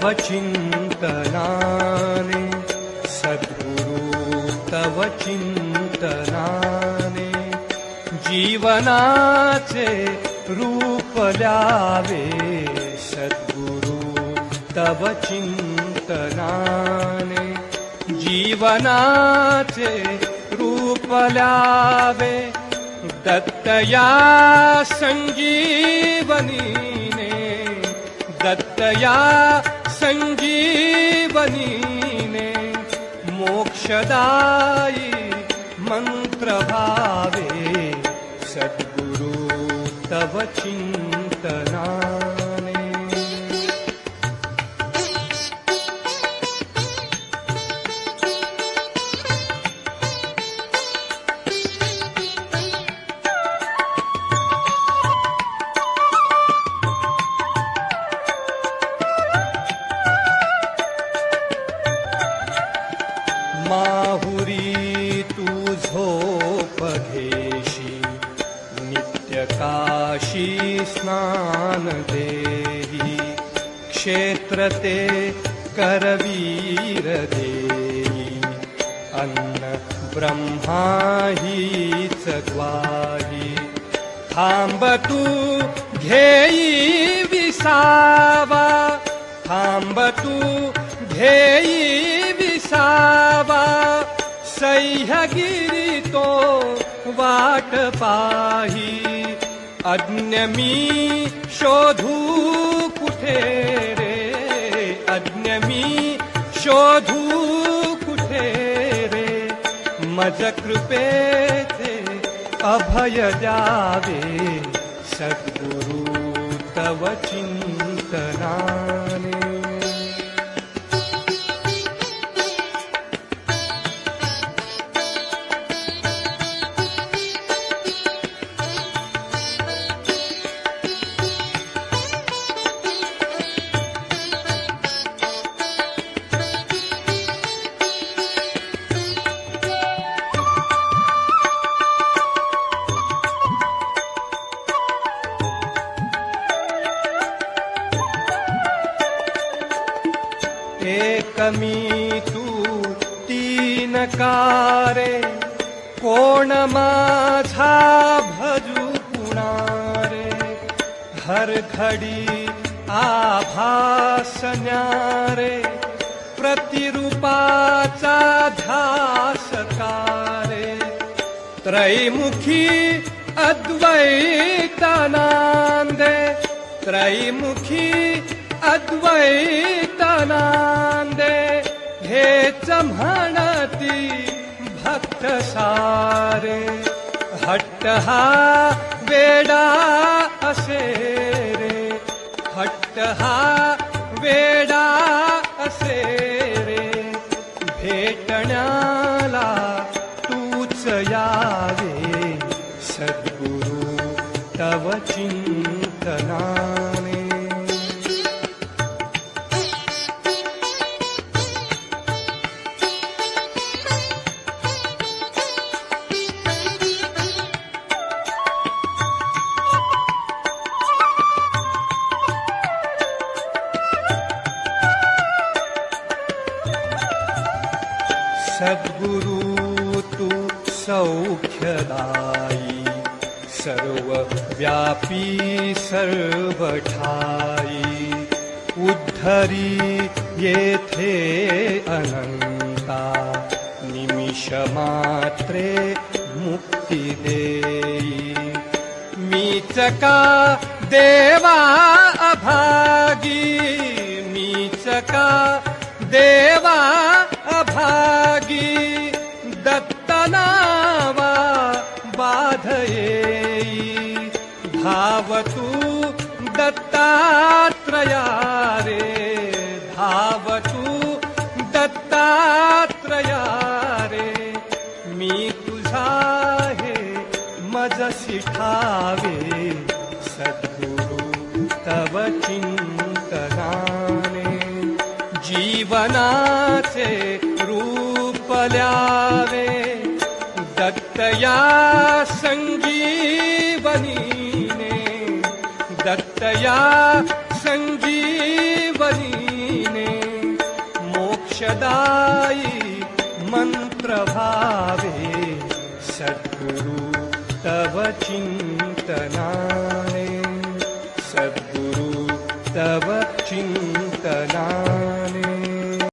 तव चिन्तनाने सद्गुरु तव चिन्तनाने। जीवनाचे रूप ल्यावे सद्गुरु तव चिन्तनाने। जीवनाचे रूप ल्यावे दत्तया सञ्जीवनीने दत्तया सञ्जीवनीने मोक्षदायि मन्त्रभावे सद्गुरु तव चिन्तनाने झोपघेशी नित्यकाशी स्नान देही क्षेत्रते करवीर देही अन्न ब्रह्मा हीच ग्वाही थांब तू घेई विसावा। थांब तू घेई विसावा सह्यगिरी तो वाट पाही अज्ञमी शोधू कुठे रे? अज्ञमी शोधू कुठे रे? मज कृपेचे अभय द्यावे सद्गुरु तव चिन्तनाने कारे कोण माझा भजू पुणारे। हर घडी आभास प्रतिरूपाचा ध्यास कारे त्रैमुखी अद्वैतानान्दे त्रैमुखी अद्वैतानान्दे हेच म्हणती भक्त सारे हट्ट हा वेडा असे रे हट्ट हा वेडा सद्गुरु तू सौख्यदायी सर्वव्यापी सर्वठायी। उद्धरी येथे अनन्ता निमिषमात्रे मुक्ति देई मीच का देवा बाधयेई धावतु दत्तात्रया रे धावतु दत्तात्रया रे मी तुझा हे मजसी ठावे सद्गुरु तव चिन्तनाने। जीवनाचे रूप ल्यावे दत्तया सञ्जीवनीने मोक्षदायी मन्त्रभावे सद्गुरु तव चिन्तना